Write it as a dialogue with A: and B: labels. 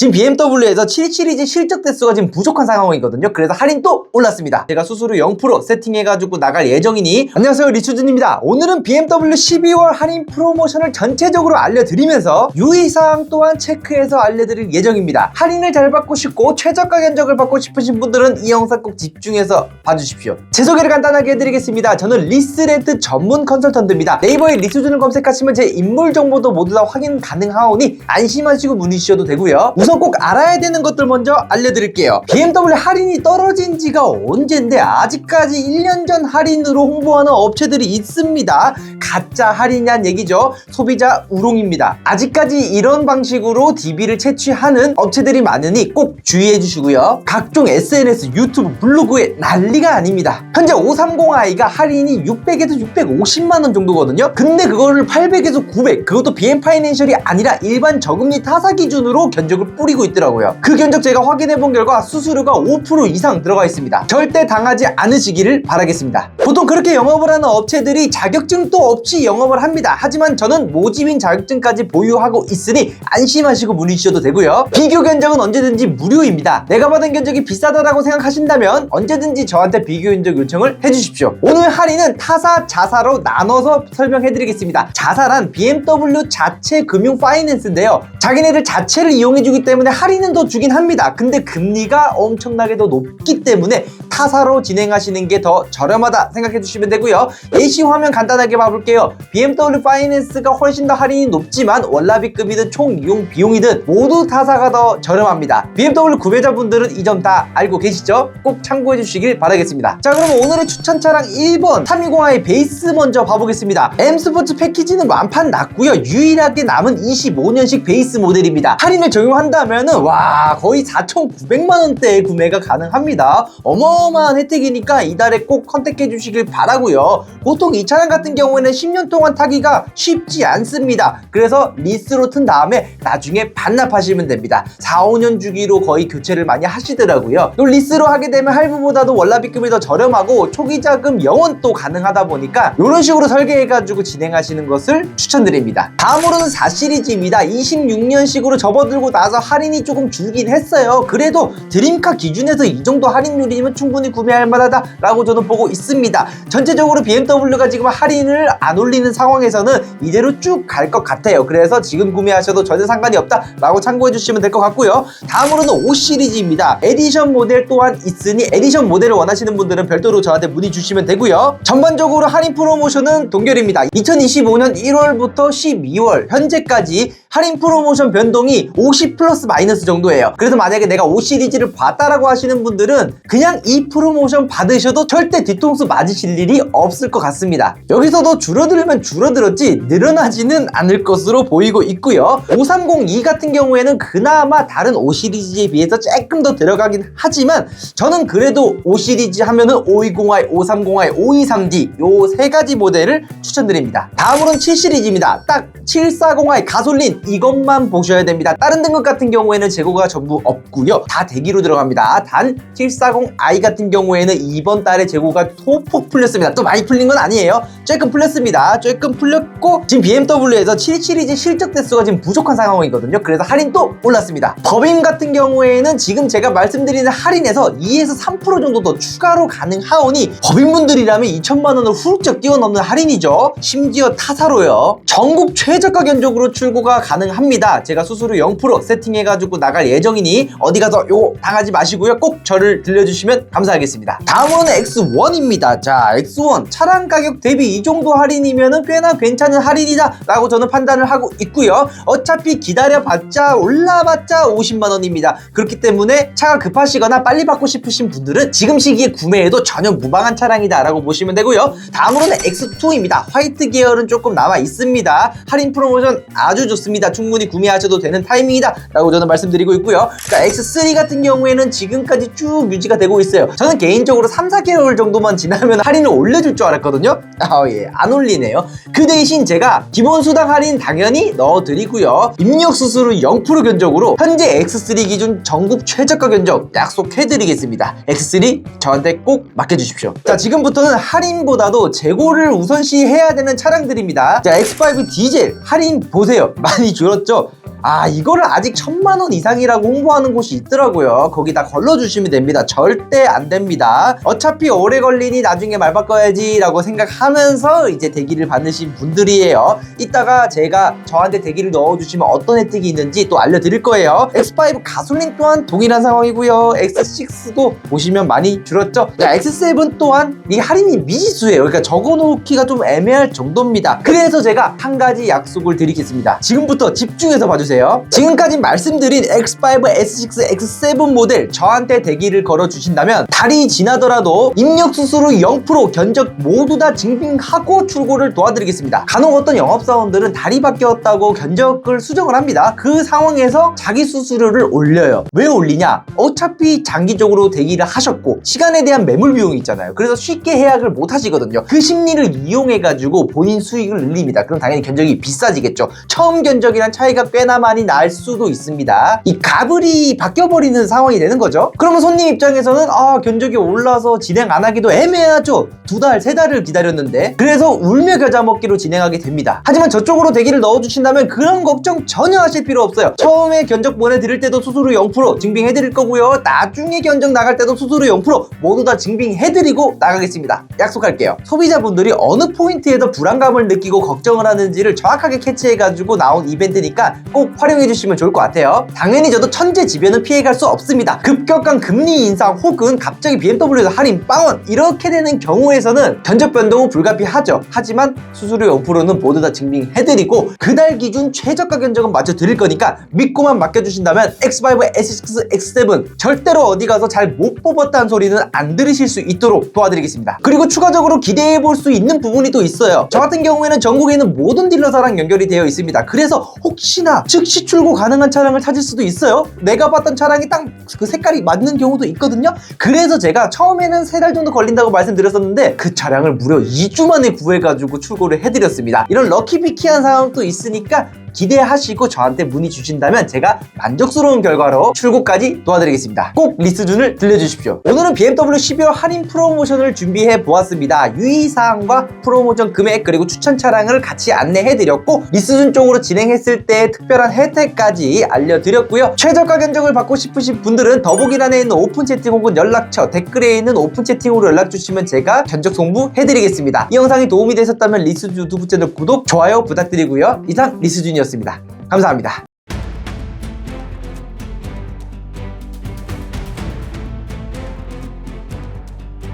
A: 지금 BMW에서 7 시리즈 실적 대수가 지금 부족한 상황이거든요. 그래서 할인 또 올랐습니다. 제가 수수료 0% 세팅해가지고 나갈 예정이니 안녕하세요 리추준입니다. 오늘은 BMW 12월 할인 프로모션을 전체적으로 알려드리면서 유의사항 또한 체크해서 알려드릴 예정입니다. 할인을 잘 받고 싶고 최저가 견적을 받고 싶으신 분들은 이 영상 꼭 집중해서 봐주십시오. 제 소개를 간단하게 해드리겠습니다. 저는 리스렌트 전문 컨설턴트입니다. 네이버에 리추준을 검색하시면 제 인물 정보도 모두 다 확인 가능하오니 안심하시고 문의 주셔도 되고요. 우선 꼭 알아야 되는 것들 먼저 알려드릴게요. BMW 할인이 떨어진 지가 언젠데 아직까지 1년 전 할인으로 홍보하는 업체들이 있습니다. 가짜 할인이란 얘기죠. 소비자 우롱입니다. 아직까지 이런 방식으로 DB를 채취하는 업체들이 많으니 꼭 주의해 주시고요. 각종 SNS, 유튜브, 블로그에 난리가 아닙니다. 현재 530i가 할인이 600에서 650만 원 정도거든요. 근데 그거를 800에서 900, 그것도 BM 파이낸셜이 아니라 일반 저금리 타사 기준으로 견적을 뿌리고 있더라고요. 그 견적 제가 확인해 본 결과 수수료가 5% 이상 들어가 있습니다. 절대 당하지 않으시기를 바라겠습니다. 보통 그렇게 영업을 하는 업체들이 자격증도 없이 영업을 합니다. 하지만 저는 모집인 자격증까지 보유하고 있으니 안심하시고 문의 주셔도 되고요. 비교 견적은 언제든지 무료입니다. 내가 받은 견적이 비싸다라고 생각하신다면 언제든지 저한테 비교 견적 요청을 해주십시오. 오늘 할인은 타사, 자사로 나눠서 설명해 드리겠습니다. 자사란 BMW 자체 금융 파이낸스인데요. 자기네들 자체를 이용해 주기 때문에 할인은 더 주긴 합니다. 근데 금리가 엄청나게 더 높기 때문에 타사로 진행하시는 게 더 저렴하다 생각해 주시면 되고요. 예시 화면 간단하게 봐볼게요. BMW 파이낸스가 훨씬 더 할인이 높지만 월납입금이든 총 이용 비용이든 모두 타사가 더 저렴합니다. BMW 구매자분들은 이 점 다 알고 계시죠? 꼭 참고해 주시길 바라겠습니다. 자 그럼 오늘의 추천 차량 1번 320i 베이스 먼저 봐보겠습니다. M 스포츠 패키지는 완판 났고요. 유일하게 남은 25년식 베이스 모델입니다. 할인을 적용한다면은 와 거의 4,900만 원대에 구매가 가능합니다. 어 마어마한 혜택이니까 이달에 꼭 컨택해 주시길 바라고요. 보통 이 차량 같은 경우에는 10년 동안 타기가 쉽지 않습니다. 그래서 리스로 튼 다음에 나중에 반납하시면 됩니다. 4, 5년 주기로 거의 교체를 많이 하시더라고요. 또 리스로 하게 되면 할부보다도 월납입금이 더 저렴하고 초기 자금 영원도 가능하다 보니까 이런 식으로 설계해가지고 진행하시는 것을 추천드립니다. 다음으로는 4시리즈입니다. 26년식으로 접어들고 나서 할인이 조금 줄긴 했어요. 그래도 드림카 기준에서 이 정도 할인율이면 충분히 구매할 만하다 라고 저는 보고 있습니다. 전체적으로 BMW가 지금 할인을 안 올리는 상황에서는 이대로 쭉 갈 것 같아요. 그래서 지금 구매하셔도 전혀 상관이 없다 라고 참고해 주시면 될 것 같고요. 다음으로는 5 시리즈입니다. 에디션 모델 또한 있으니 에디션 모델을 원하시는 분들은 별도로 저한테 문의 주시면 되고요. 전반적으로 할인 프로모션은 동결입니다. 2025년 1월부터 12월 현재까지 할인 프로모션 변동이 50 플러스 마이너스 정도예요. 그래서 만약에 내가 5 시리즈를 봤다라고 하시는 분들은 그냥 이 프로모션 받으셔도 절대 뒤통수 맞으실 일이 없을 것 같습니다. 여기서도 줄어들면 줄어들었지 늘어나지는 않을 것으로 보이고 있고요. 5302 같은 경우에는 그나마 다른 5 시리즈에 비해서 조금 더 들어가긴 하지만 저는 그래도 5 시리즈 하면은 520i, 530i, 523D 요 세 가지 모델을 추천드립니다. 다음으로는 7 시리즈입니다. 딱 740i 가솔린 이것만 보셔야 됩니다. 다른 등급 같은 경우에는 재고가 전부 없고요. 다 대기로 들어갑니다. 단 740i 같은 경우에는 이번 달에 재고가 소폭 풀렸습니다. 또 많이 풀린 건 아니에요. 조금 풀렸습니다. 조금 풀렸고 지금 BMW에서 7 시리즈 실적 대수가 지금 부족한 상황이거든요. 그래서 할인 또 올랐습니다. 법인 같은 경우에는 지금 제가 말씀드리는 할인에서 2에서 3% 정도 더 추가로 가능하오니 법인분들이라면 2천만 원을 훌쩍 뛰어넘는 할인이죠. 심지어 타사로요. 전국 최저가 견적으로 출고가 가능합니다. 제가 수수료 0% 세팅해가지고 나갈 예정이니 어디 가서 요거 당하지 마시고요. 꼭 저를 들려주시면 감사 하겠습니다. 다음은 X1입니다. 자, X1 차량 가격 대비 이 정도 할인이면은 꽤나 괜찮은 할인이다 라고 저는 판단을 하고 있고요. 어차피 기다려봤자 올라봤자 50만 원입니다. 그렇기 때문에 차가 급하시거나 빨리 받고 싶으신 분들은 지금 시기에 구매해도 전혀 무방한 차량이다 라고 보시면 되고요. 다음으로는 X2입니다. 화이트 계열은 조금 남아 있습니다. 할인 프로모션 아주 좋습니다. 충분히 구매하셔도 되는 타이밍이다 라고 저는 말씀드리고 있고요. 그러니까 X3 같은 경우에는 지금까지 쭉 유지가 되고 있어요. 저는 개인적으로 3, 4개월 정도만 지나면 할인을 올려줄 줄 알았거든요. 아, 예. 안 올리네요. 그 대신 제가 기본 수당 할인 당연히 넣어드리고요. 입력 수수료 0% 견적으로 현재 X3 기준 전국 최저가 견적 약속해드리겠습니다. X3 저한테 꼭 맡겨주십시오. 자, 지금부터는 할인보다도 재고를 우선시 해야 되는 차량들입니다. 자, X5 디젤 할인 보세요. 많이 줄었죠? 아 이거를 아직 천만 원 이상이라고 홍보하는 곳이 있더라고요. 거기다 걸러주시면 됩니다. 절대 안 됩니다. 어차피 오래 걸리니 나중에 말 바꿔야지 라고 생각하면서 이제 대기를 받으신 분들이에요. 이따가 제가 저한테 대기를 넣어주시면 어떤 혜택이 있는지 또 알려드릴 거예요. X5 가솔린 또한 동일한 상황이고요. X6도 보시면 많이 줄었죠? 자, X7 또한 이 할인이 미지수예요. 그러니까 적어놓기가 좀 애매할 정도입니다. 그래서 제가 한 가지 약속을 드리겠습니다. 지금부터 집중해서 봐주세요 지금까지 말씀드린 X5, S6, X7 모델 저한테 대기를 걸어 주신다면 달이 지나더라도 입력 수수료 0% 견적 모두 다 증빙하고 출고를 도와드리겠습니다. 간혹 어떤 영업사원들은 달이 바뀌었다고 견적을 수정을 합니다. 그 상황에서 자기 수수료를 올려요. 왜 올리냐? 어차피 장기적으로 대기를 하셨고 시간에 대한 매물 비용이 있잖아요. 그래서 쉽게 해약을 못 하시거든요. 그 심리를 이용해 가지고 본인 수익을 늘립니다. 그럼 당연히 견적이 비싸지겠죠. 처음 견적이랑 차이가 꽤나 많이 날 수도 있습니다. 이 가불이 바뀌어 버리는 상황이 되는 거죠. 그러면 손님 입장에서는 아 견적이 올라서 진행 안 하기도 애매하죠. 두 달, 세 달을 기다렸는데. 그래서 울며 겨자 먹기로 진행하게 됩니다. 하지만 저쪽으로 대기를 넣어주신다면 그런 걱정 전혀 하실 필요 없어요. 처음에 견적 보내드릴 때도 수수료 0% 증빙해드릴 거고요. 나중에 견적 나갈 때도 수수료 0% 모두 다 증빙해드리고 나가겠습니다. 약속할게요. 소비자분들이 어느 포인트에서 불안감을 느끼고 걱정을 하는지를 정확하게 캐치해가지고 나온 이벤트니까 꼭 활용해 주시면 좋을 것 같아요. 당연히 저도 천재지변은 피해갈 수 없습니다. 급격한 금리 인상 혹은 갑자기 BMW에서 할인 빵원 이렇게 되는 경우에서는 견적 변동은 불가피하죠. 하지만 수수료 0%는 모두 다 증빙해드리고 그달 기준 최저가 견적은 맞춰드릴 거니까 믿고만 맡겨주신다면 X5, S6, X7 절대로 어디 가서 잘 못 뽑았다는 소리는 안 들으실 수 있도록 도와드리겠습니다. 그리고 추가적으로 기대해 볼 수 있는 부분이 또 있어요. 저 같은 경우에는 전국에 있는 모든 딜러사랑 연결이 되어 있습니다. 그래서 혹시나 즉시 출고 가능한 차량을 찾을 수도 있어요. 내가 봤던 차량이 딱 그 색깔이 맞는 경우도 있거든요. 그래서 제가 처음에는 세 달 정도 걸린다고 말씀드렸었는데 그 차량을 무려 2주 만에 구해가지고 출고를 해드렸습니다. 이런 럭키비키한 상황도 있으니까 기대하시고 저한테 문의 주신다면 제가 만족스러운 결과로 출고까지 도와드리겠습니다. 꼭 리스준을 들려주십시오. 오늘은 BMW 12월 할인 프로모션을 준비해 보았습니다. 유의사항과 프로모션 금액 그리고 추천 차량을 같이 안내해드렸고 리스준 쪽으로 진행했을 때 특별한 혜택까지 알려드렸고요. 최저가 견적을 받고 싶으신 분들은 더보기란에 있는 오픈 채팅 혹은 연락처 댓글에 있는 오픈 채팅으로 연락 주시면 제가 견적 송부 해드리겠습니다. 이 영상이 도움이 되셨다면 리스준 유튜브 채널 구독, 좋아요 부탁드리고요. 이상 리스준이었 습니다. 감사합니다.